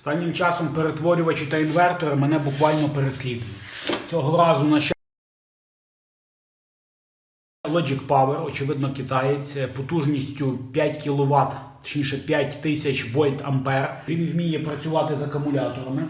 Останнім часом перетворювачі та інвертори мене буквально переслідують. Цього разу на щастя Logic Power, очевидно, китаєць, потужністю 5 кВт, точніше 5000 вольт ампер. Він вміє працювати з акумуляторами.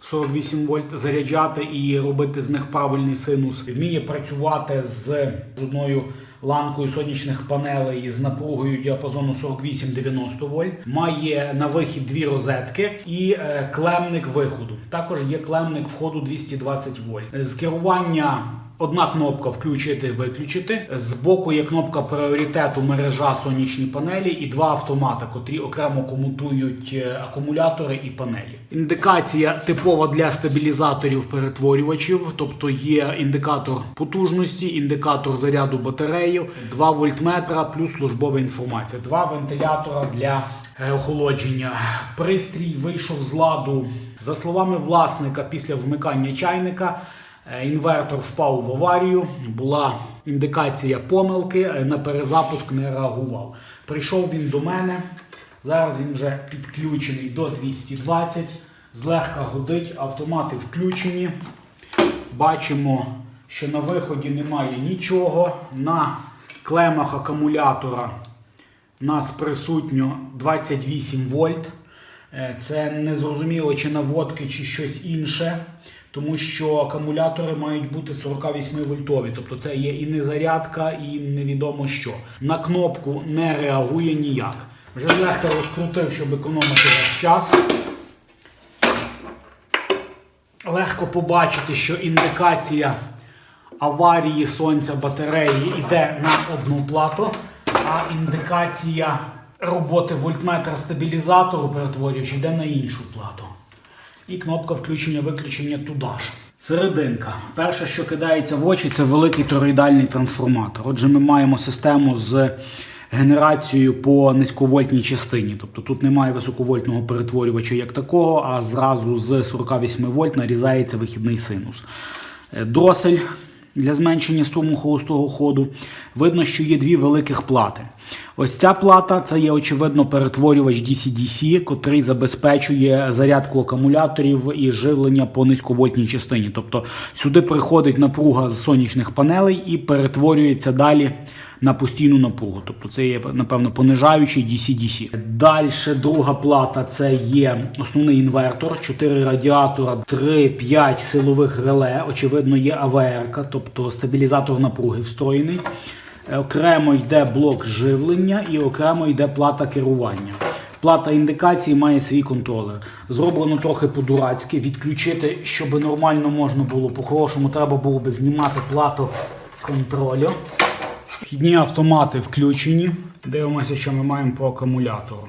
48 вольт заряджати і робити з них правильний синус. Вміє працювати з одною ланкою сонячних панелей з напругою діапазону 48-90 вольт. Має на вихід дві розетки і е, клемник виходу. Також є клемник входу 220 вольт. З керування Одна кнопка включити виключити. Збоку є кнопка пріоритету мережа сонячні панелі і два автомата, котрі окремо комутують е, акумулятори і панелі. Індикація типова для стабілізаторів перетворювачів, тобто є індикатор потужності, індикатор заряду батареї, 2 вольтметра плюс службова інформація, два вентилятора для е, охолодження. Пристрій вийшов з ладу за словами власника після вмикання чайника. Е, Інвертор впав в аварію, була індикація помилки, е, на перезапуск не реагував. Прийшов він до мене. Зараз він вже підключений до 220, злегка годить, автомати включені. Бачимо, що на виході немає нічого. На клемах акумулятора у нас присутньо 28 вольт. Е, Це не зрозуміло, чи наводки, чи щось інше, тому що акумулятори мають бути 48 вольтові. Тобто це є і не зарядка, і невідомо що. На кнопку не реагує ніяк. Вже легко розкрутив, щоб економити ваш час. Легко побачити, що індикація аварії сонця батареї йде на одну плату, а індикація роботи вольтметра стабілізатору перетворюючи йде на іншу плату. І кнопка включення-виключення туди ж. Серединка. Перше, що кидається в очі, це великий тороїдальний трансформатор. Отже, ми маємо систему з генерацією по низьковольтній частині. Тобто тут немає високовольтного перетворювача як такого, а зразу з 48 вольт нарізається вихідний синус. Е, Дросель для зменшення суму холостого ходу. Видно, що є дві великих плати. Ось ця плата це є очевидно перетворювач DC-DC, котрий забезпечує зарядку акумуляторів і живлення по низьковольтній частині. Тобто сюди приходить напруга з сонячних панелей і перетворюється далі на постійну напругу. Тобто це є, напевно, понижаючий DC-DC. Далі друга плата це є основний інвертор, 4 радіатора, 3-5 силових реле. Очевидно, є АВР, тобто стабілізатор напруги встроєний. Окремо йде блок живлення і окремо йде плата керування. Плата індикації має свій контролер. Зроблено трохи по-дурацьки. Відключити, щоб нормально можна було. По-хорошому треба було би знімати плату контролю. Вхідні автомати включені. Дивимося, що ми маємо по акумулятору.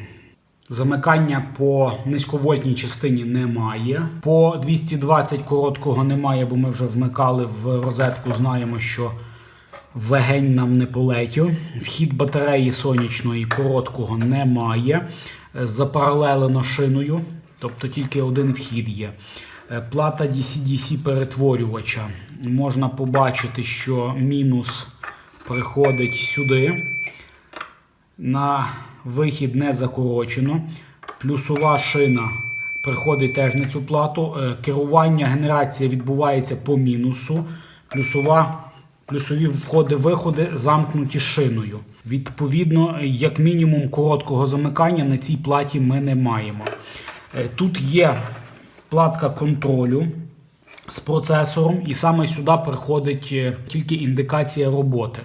Замикання по низьковольтній частині немає. По 220 короткого немає, бо ми вже вмикали в розетку. Знаємо, що вегень нам не полетів. Вхід батареї сонячної короткого немає. Запаралелено шиною, тобто тільки один вхід є. Плата DC-DC перетворювача. Можна побачити, що мінус приходить сюди. На вихід не закорочено. Плюсова шина приходить теж на цю плату. Е, Керування, генерація відбувається по мінусу. Плюсова, плюсові входи-виходи замкнуті шиною. Відповідно, як мінімум короткого замикання на цій платі ми не маємо. Е, Тут є платка контролю з процесором, і саме сюди приходить е, тільки індикація роботи.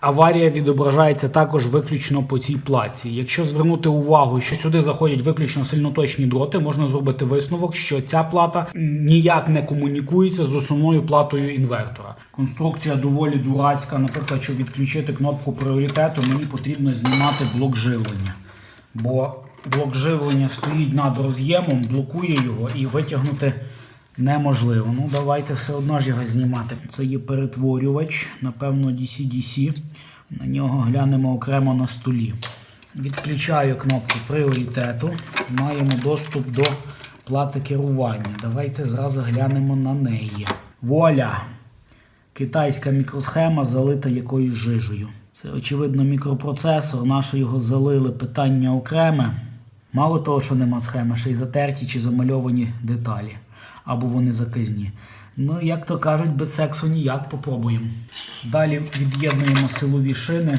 Аварія відображається також виключно по цій платці. Якщо звернути увагу, що сюди заходять виключно сильноточні дроти, можна зробити висновок, що ця плата ніяк не комунікується з основною платою інвертора. Конструкція доволі дурацька. Наприклад, щоб відключити кнопку пріоритету, мені потрібно знімати блок живлення. Бо блок живлення стоїть над роз'ємом, блокує його і витягнути неможливо. Ну, давайте все одно ж його знімати. Це є перетворювач, напевно, DC-DC. На нього глянемо окремо на столі. Відключаю кнопку пріоритету. Маємо доступ до плати керування. Давайте зразу глянемо на неї. Вуаля! Китайська мікросхема залита якоюсь жижею. Це, очевидно, мікропроцесор. Наше його залили питання окреме. Мало того, що нема схеми, ще й затерті чи замальовані деталі. Або вони заказні. Ну, як то кажуть, без сексу ніяк попробуємо. Далі від'єднуємо силові шини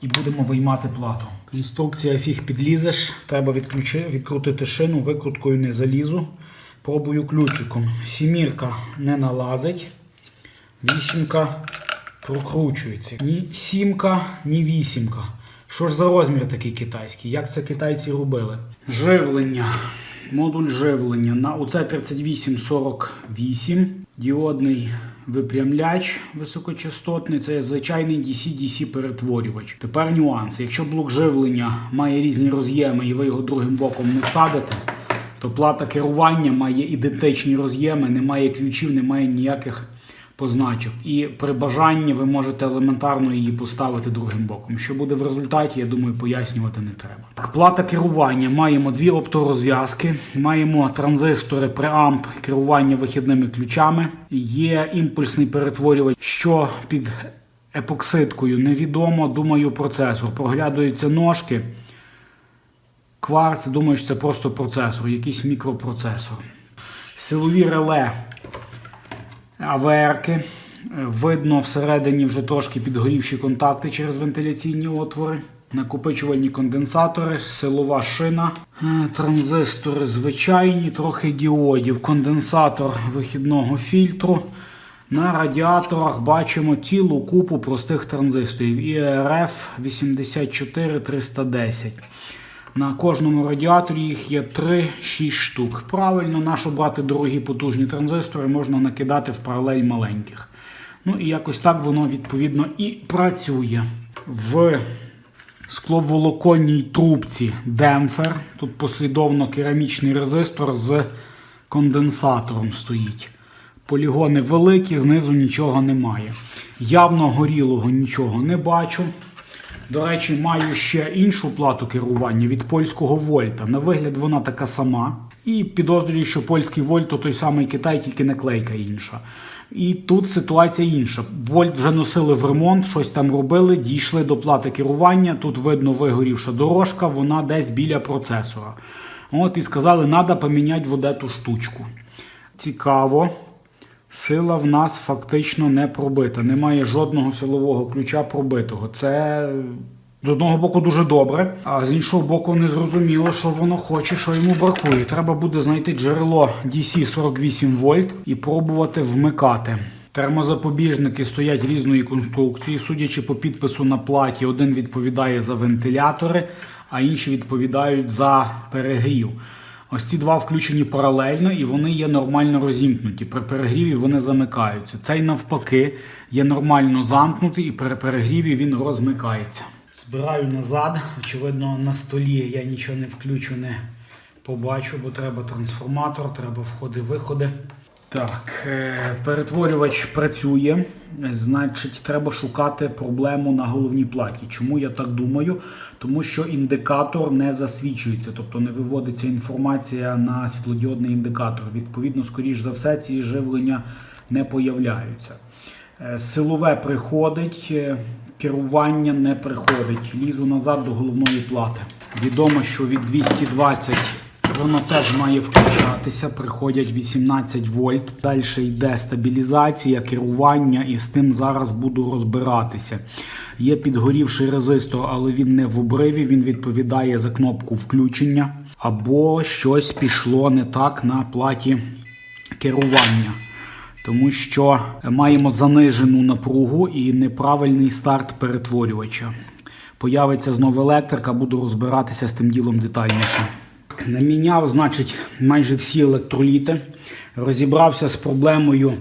і будемо виймати плату. Інструкція фіг підлізеш. Треба відключи, відкрутити шину, викруткою не залізу. Пробую ключиком. Сімірка не налазить. Вісімка прокручується. Ні сімка, ні вісімка. Що ж за розмір такий китайський? Як це китайці робили? Живлення. Модуль живлення на УЦ3848. Діодний випрямляч високочастотний. Це звичайний DC-DC перетворювач. Тепер нюанс. Якщо блок живлення має різні роз'єми і ви його другим боком не всадите, то плата керування має ідентичні роз'єми, немає ключів, немає ніяких позначок. І при бажанні ви можете елементарно її поставити другим боком. Що буде в результаті, я думаю, пояснювати не треба. Так, Плата керування. Маємо дві опторозв'язки, маємо транзистори, преамп, керування вихідними ключами. Є імпульсний перетворювач, що під епоксидкою невідомо. Думаю, процесор. Проглядаються ножки. Кварц, думаю, що це просто процесор, якийсь мікропроцесор. Силові реле АВРки. Видно всередині вже трошки підгорівші контакти через вентиляційні отвори. Накопичувальні конденсатори, силова шина, е, транзистори звичайні, трохи діодів, конденсатор вихідного фільтру. На радіаторах бачимо цілу купу простих транзисторів IRF 84310. На кожному радіаторі їх є 3-6 штук. Правильно, нащо брати дорогі потужні транзистори, можна накидати в паралель маленьких. Ну і якось так воно відповідно і працює. В скловолоконній трубці демпфер. Тут послідовно керамічний резистор з конденсатором стоїть. Полігони великі, знизу нічого немає. Явно горілого нічого не бачу. До речі, маю ще іншу плату керування від польського Вольта. На вигляд вона така сама. І підозрюю, що польський Вольт то той самий Китай, тільки наклейка інша. І тут ситуація інша. Вольт вже носили в ремонт, щось там робили, дійшли до плати керування. Тут видно вигорівша дорожка, вона десь біля процесора. От і сказали, треба поміняти вот эту штучку. Цікаво. Сила в нас фактично не пробита. Немає жодного силового ключа пробитого. Це з одного боку дуже добре, а з іншого боку, не зрозуміло, що воно хоче, що йому бракує. Треба буде знайти джерело DC 48 вольт і пробувати вмикати. Термозапобіжники стоять різної конструкції. Судячи по підпису на платі, один відповідає за вентилятори, а інші відповідають за перегрів. Ось ці два включені паралельно і вони є нормально розімкнуті. При перегріві вони замикаються. Цей навпаки є нормально замкнутий і при перегріві він розмикається. Збираю назад. Очевидно, на столі я нічого не включу, не побачу, бо треба трансформатор, треба входи-виходи. Так, е, перетворювач працює, значить, треба шукати проблему на головній платі. Чому я так думаю? Тому що індикатор не засвічується, тобто не виводиться інформація на світлодіодний індикатор. Відповідно, скоріш за все, ці живлення не появляються. Е, Силове приходить, е, керування не приходить. Лізу назад до головної плати. Відомо, що від 220 воно теж має включатися. Приходять 18 вольт. Далі йде стабілізація, керування, і з тим зараз буду розбиратися. Є підгорівший резистор, але він не в обриві, він відповідає за кнопку включення. Або щось пішло не так на платі керування. Тому що маємо занижену напругу і неправильний старт перетворювача. Появиться знову електрика, буду розбиратися з тим ділом детальніше. Наміняв, значить, майже всі електроліти. Розібрався з проблемою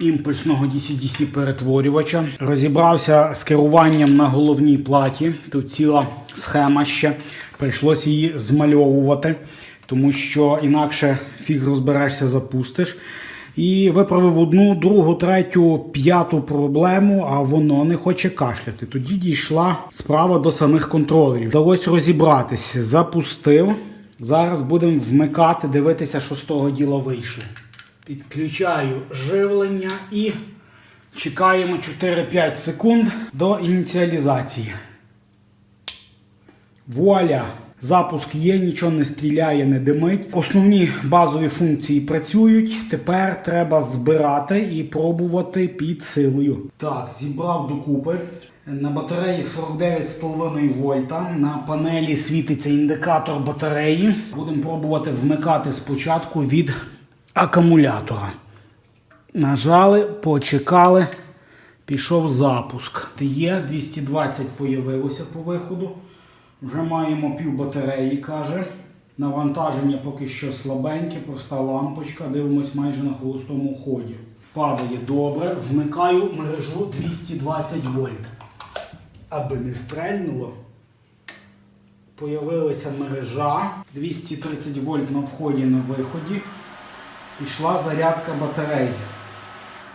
імпульсного DC-DC перетворювача. Розібрався з керуванням на головній платі. Тут ціла схема ще. Прийшлося її змальовувати, тому що інакше фіг розберешся, запустиш. І виправив одну, другу, третю, п'яту проблему, а воно не хоче кашляти. Тоді дійшла справа до самих контролерів. Вдалося розібратися. Запустив. Зараз будемо вмикати, дивитися, що з того діла вийшло. Підключаю живлення і чекаємо 4-5 секунд до ініціалізації. Вуаля! Запуск є, нічого не стріляє, не димить. Основні базові функції працюють. Тепер треба збирати і пробувати під силою. Так, зібрав докупи. На батареї 49,5 вольта. На панелі світиться індикатор батареї. Будемо пробувати вмикати спочатку від акумулятора. Нажали, почекали. Пішов запуск. Є 220 появилося по виходу. Вже маємо пів батареї, каже. Навантаження поки що слабеньке, проста лампочка. Дивимось майже на холостому ході. Падає добре. Вмикаю мережу 220 вольт. Аби не стрельнуло. Появилася мережа 230 вольт на вході на виході. Пішла зарядка батареї.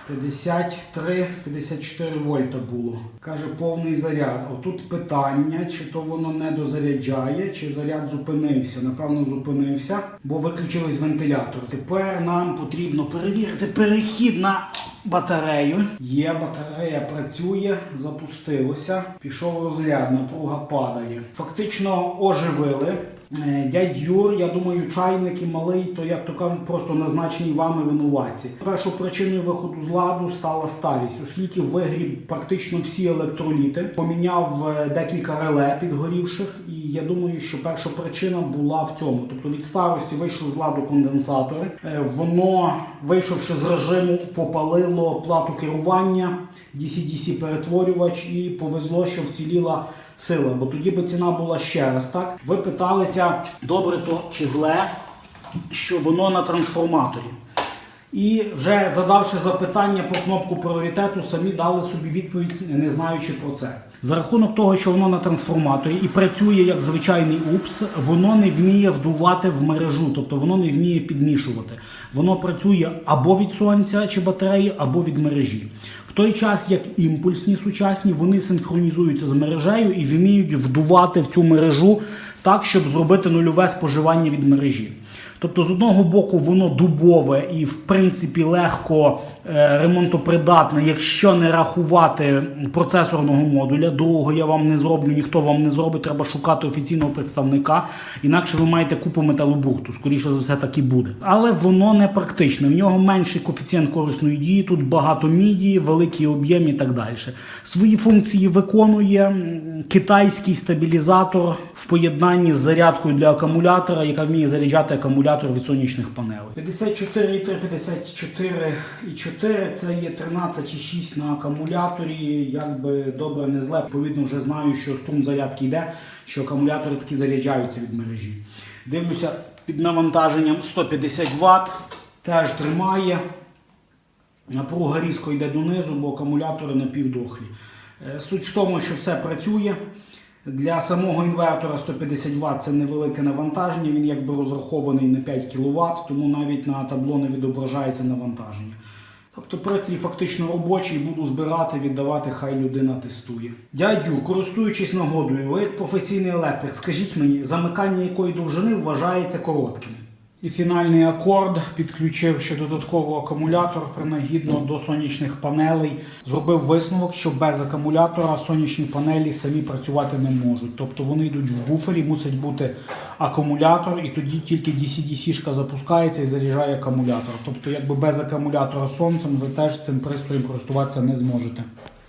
53-54 вольта було. Каже, повний заряд. Отут питання, чи то воно не дозаряджає, чи заряд зупинився. Напевно, зупинився, бо виключились вентилятор. Тепер нам потрібно перевірити перехід на батарею. Є батарея, працює, запустилося. Пішов розряд, напруга падає. Фактично оживили. Е, Дядь Юр, я думаю, чайники малий, то як то кажуть, просто назначені вами винуватці. Першою причиною виходу з ладу стала старість, оскільки вигріб практично всі електроліти, поміняв е, декілька реле підгорівших, і я думаю, що перша причина була в цьому. Тобто від старості вийшли з ладу конденсатори. Е, Воно, вийшовши з режиму, попалило плату керування, DC-DC перетворювач, і повезло, що вціліла сила, бо тоді би ціна була ще раз так. Ви питалися, добре то чи зле, що воно на трансформаторі. І вже задавши запитання по кнопку пріоритету, самі дали собі відповідь, не знаючи про це. За рахунок того, що воно на трансформаторі і працює як звичайний УПС, воно не вміє вдувати в мережу, тобто воно не вміє підмішувати. Воно працює або від сонця чи батареї, або від мережі. Той час, як імпульсні сучасні, вони синхронізуються з мережею і вміють вдувати в цю мережу так, щоб зробити нульове споживання від мережі. Тобто, з одного боку, воно дубове і, в принципі, легко е, ремонтопридатне, якщо не рахувати процесорного модуля. Другого я вам не зроблю, ніхто вам не зробить. Треба шукати офіційного представника. Інакше ви маєте купу металобрухту. Скоріше за все, так і буде. Але воно не практичне. В нього менший коефіцієнт корисної дії. Тут багато мідії, великий об'єм і так далі. Свої функції виконує китайський стабілізатор в поєднанні з зарядкою для акумулятора, яка вміє заряджати акумулятор від сонячних панелей. 54,3, 54,4 це є 13,6 на акумуляторі. Якби добре не зле. Відповідно, вже знаю, що струм зарядки йде, що акумулятори такі заряджаються від мережі. Дивлюся під навантаженням 150 Вт, теж тримає. Напруга різко йде донизу, бо акумулятори напівдохлі. Е, Суть в тому, що все працює. Для самого інвертора 150 Вт це невелике навантаження, він якби розрахований на 5 кВт, тому навіть на табло не відображається навантаження. Тобто пристрій фактично робочий, буду збирати, віддавати, хай людина тестує. Дядю, користуючись нагодою, ви як професійний електрик, скажіть мені, замикання якої довжини вважається коротким? І фінальний акорд підключив ще додатково акумулятор принагідно до сонячних панелей. Зробив висновок, що без акумулятора сонячні панелі самі працювати не можуть. Тобто вони йдуть в буфері, мусить бути акумулятор, і тоді тільки DC-DC-шка запускається і заряджає акумулятор. Тобто, якби без акумулятора сонцем ви теж цим пристроєм користуватися не зможете.